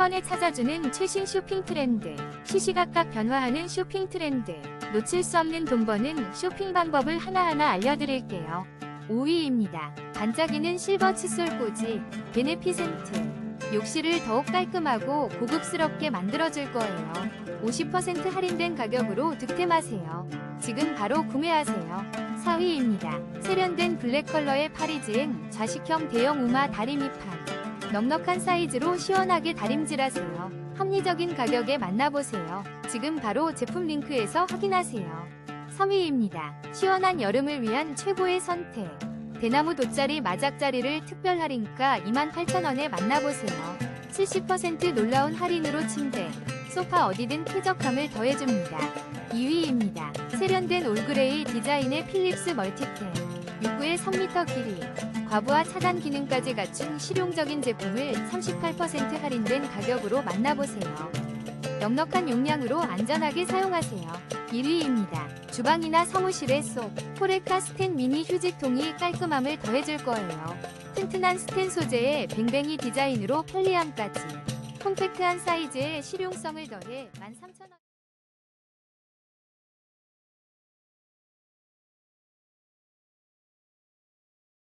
번에 찾아주는 최신 쇼핑 트렌드. 시시각각 변화하는 쇼핑 트렌드. 놓칠 수 없는 돈 버는 쇼핑 방법을 하나하나 알려드릴게요. 5위입니다. 반짝이는 실버 칫솔 꽂이 베네피센트. 욕실을 더욱 깔끔하고 고급스럽게 만들어줄 거예요. 50% 할인된 가격으로 득템하세요. 지금 바로 구매하세요. 4위입니다. 세련된 블랙 컬러의 파리지행 좌식형 대형 우마 다리미판. 넉넉한 사이즈로 시원하게 다림질하세요. 합리적인 가격에 만나보세요. 지금 바로 제품 링크에서 확인하세요. 3위입니다. 시원한 여름을 위한 최고의 선택. 대나무 돗자리 마작자리를 특별 할인가 28,000원에 만나보세요. 70% 놀라운 할인으로 침대, 소파 어디든 쾌적함을 더해줍니다. 2위입니다. 세련된 올그레이 디자인의 필립스 멀티템. 6구의 3m 길이. 과부하 차단 기능까지 갖춘 실용적인 제품을 38% 할인된 가격으로 만나보세요. 넉넉한 용량으로 안전하게 사용하세요. 1위입니다. 주방이나 사무실의 쏙 포레카 스텐 미니 휴지통이 깔끔함을 더해줄 거예요. 튼튼한 스텐 소재의 뱅뱅이 디자인으로 편리함까지 콤팩트한 사이즈에 실용성을 더해 13,000원